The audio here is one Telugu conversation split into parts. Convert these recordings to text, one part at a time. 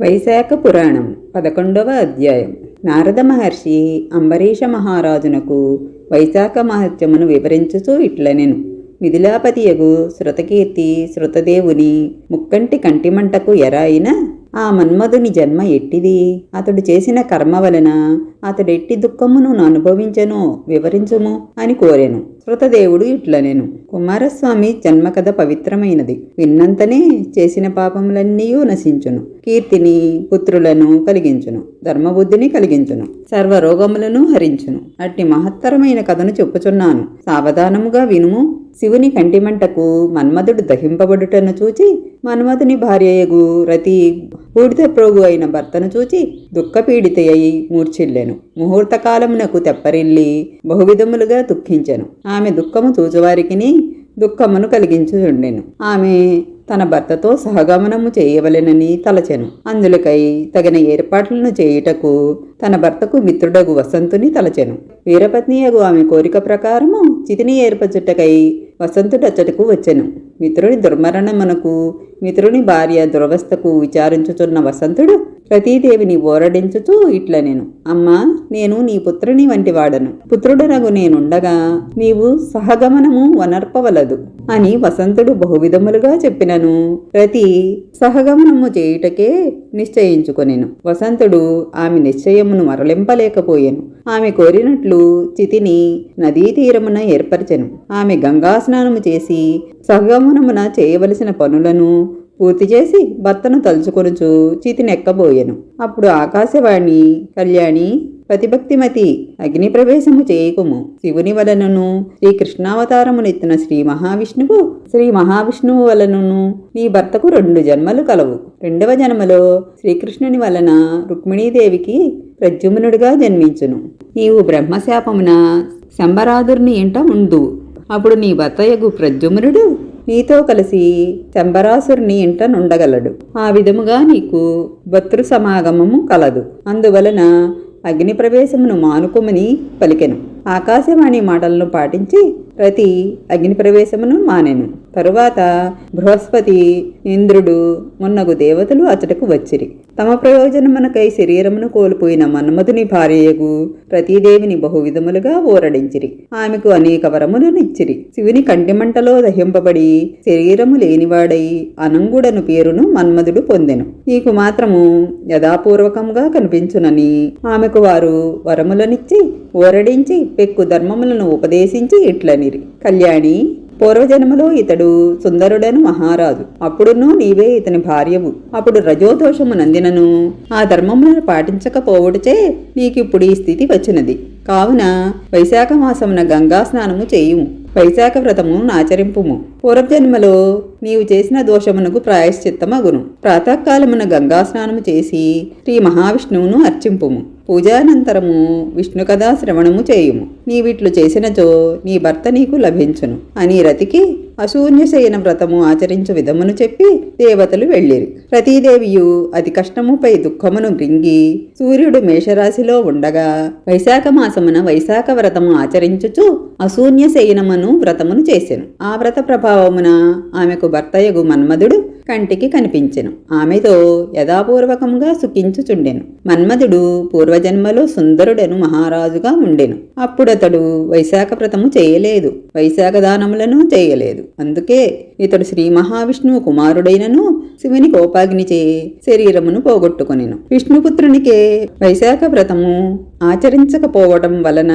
వైశాఖ పురాణం పదకొండవ అధ్యాయం. నారద మహర్షి అంబరీష మహారాజునకు వైశాఖ మహత్యమును వివరించుచూ ఇట్లనెను. మిథిలాపతియగు శృతకీర్తి శృతదేవుని ముక్కంటి కంటిమంటకు ఎరాయిన ఆ మన్మధుని జన్మ ఎట్టిది? అతడు చేసిన కర్మ వలన అతడెట్టి దుఃఖమును అనుభవించను వివరించుము అని కోరాను. శృతదేవుడు ఇట్లనేను. కుమారస్వామి జన్మ కథ పవిత్రమైనది. విన్నంతనే చేసిన పాపములన్నీ నశించును. కీర్తిని పుత్రులను కలిగించును. ధర్మబుద్ధిని కలిగించును. సర్వరోగములను హరించును. అట్టి మహత్తరమైన కథను చెప్పుచున్నాను. సావధానముగా వినుము. శివుని కంటిమంటకు మన్మధుడు దహింపబడుటను చూచి మన్మధుని భార్యయగు రతి బూడిద ప్రోగు అయిన భర్తను చూచి దుఃఖపీడిత అయి మూర్ఛిల్లెను. ముహూర్తకాలమునకు తెప్పరిల్లి బహువిధములుగా దుఃఖించెను. ఆమె దుఃఖము చూచువారికిని దుఃఖమును కలిగించుచుండెను. ఆమె తన భర్తతో సహగమనము చేయవలెనని తలచెను. అందులకై తగిన ఏర్పాట్లను చేయుటకు తన భర్తకు మిత్రుడగు వసంతుని తలచెను. వీరపత్నియగు ఆమె కోరిక ప్రకారము చితిని ఏర్పచుటకై వసంతుడచ్చటకు వచ్చెను. మిత్రుడి దుర్మరణమునకు మిత్రుని భార్య దురవస్థకు విచారించుచున్న వసంతుడు రతీదేవిని ఓరడించుతూ ఇట్ల నేను అమ్మా నేను నీ పుత్రుని వంటి వాడను. పుత్రుడనగు నేనుండగా నీవు సహగమనము వనర్పవలదు అని వసంతుడు బహువిధములుగా చెప్పినను. రతి సహగమనము చేయుటకే నిశ్చయించుకొనెను. వసంతుడు ఆమె నిశ్చయమును మరలింపలేకపోయాను. ఆమె కోరినట్లు చితిని నదీ తీరమున ఏర్పరచెను. ఆమె గంగా స్నానము చేసి సహగమనమున చేయవలసిన పనులను పూర్తి చేసి భర్తను తలుచుకొనుచు చితినెక్కబోయెను. అప్పుడు ఆకాశవాణి కళ్యాణి ప్రతిభక్తిమతి అగ్ని ప్రవేశము చేయకుము. శివుని వలనను శ్రీ కృష్ణావతారమునెత్తిన శ్రీ మహావిష్ణువు శ్రీ మహావిష్ణువు వలనను నీ భర్తకు రెండు జన్మలు కలవు. రెండవ జన్మలో శ్రీకృష్ణుని వలన రుక్మిణీదేవికి ప్రద్యుమ్నుడిగా జన్మించును. నీవు బ్రహ్మశాపమున శంబరాదుర్ని ఇంట ఉండు. అప్పుడు నీ భర్తయగు ప్రద్యుమ్నుడు నీతో కలిసి శంబరాసురుని ఇంట నుండగలడు. ఆ విధముగా నీకు భర్తృ సమాగమము కలదు. అందువలన అగ్ని ప్రవేశమును మానుకుమని పలికెను. ఆకాశవాణి మాటలను పాటించి ప్రతి అగ్ని ప్రవేశమును మానెను. తరువాత బృహస్పతి ఇంద్రుడు మున్నగు దేవతలు అచ్చటకు వచ్చిరి. తమ ప్రయోజనమునకై శరీరమును కోల్పోయిన మన్మధుని భార్యయగు ప్రతీదేవిని బహువిధములుగా ఊరడించిరి ఆమెకు అనేక వరములనిచ్చిరి. శివుని కంటిమంటలో దహింపబడి శరీరము లేనివాడై అనంగుడను పేరును మన్మధుడు పొందెను. నీకు మాత్రము యథాపూర్వకంగా కనిపించునని ఆమెకు వారు వరములనిచ్చి ఊరడించి పెక్కు ధర్మములను ఉపదేశించి ఇట్లనిరి. కళ్యాణి పూర్వజన్మలో ఇతడు సుందరుడను మహారాజు. అప్పుడును నీవే ఇతని భార్యవు. అప్పుడు రజోదోషము నందినను. ఆ ధర్మములను పాటించకపోవడుచే నీకిప్పుడు ఈ స్థితి వచ్చినది. కావున వైశాఖ మాసమున గంగా స్నానము చేయుము. వైశాఖ వ్రతము ఆచరింపుము. పూర్వజన్మలో నీవు చేసిన దోషమునకు ప్రాయశ్చిత్తమగును. ప్రాతకాలమున గంగా స్నానము చేసి శ్రీ మహావిష్ణువును అర్చింపుము. పూజానంతరము విష్ణు కథా శ్రవణము చేయుము. నీవిట్లు చేసినచో నీ భర్త నీకు లభించును. అని రతికి అశూన్యశయన వ్రతము ఆచరించు విధమును చెప్పి దేవతలు వెళ్ళిరి. ప్రతీదేవియు అతి కష్టముపై దుఃఖమును గ్రింగి సూర్యుడు మేషరాశిలో ఉండగా వైశాఖ మాసమున వైశాఖ వ్రతము ఆచరించుచు అశూన్యశయనమును వ్రతమును చేసెను. ఆ వ్రత ప్రభావమున ఆమెకు భర్తయగు మన్మధుడు కంటికి కనిపించెను. ఆమెతో యథాపూర్వకంగా సుఖించుచుండెను. మన్మధుడు పూర్వజన్మలో సుందరుడను మహారాజుగా ఉండెను. అప్పుడతడు వైశాఖప్రతము చేయలేదు. వైశాఖ దానములను చేయలేదు. అందుకే ఇతడు శ్రీ మహావిష్ణువు కుమారుడైనను శివుని కోపాగ్నిచే శరీరమును పోగొట్టుకొనెను. విష్ణుపుత్రునికే వైశాఖ వ్రతము ఆచరించకపోవటం వలన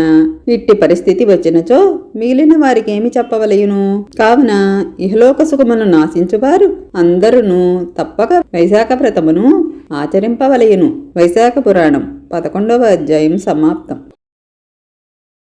ఇట్టి పరిస్థితి వచ్చినచో మిగిలిన వారికేమి చెప్పవలయును? కావున ఇహలోక సుఖమును నాశించువారు అందరూ తప్పక వైశాఖ వ్రతమును ఆచరింపవలయును. వైశాఖ పురాణం పదకొండవ అధ్యాయం సమాప్తం.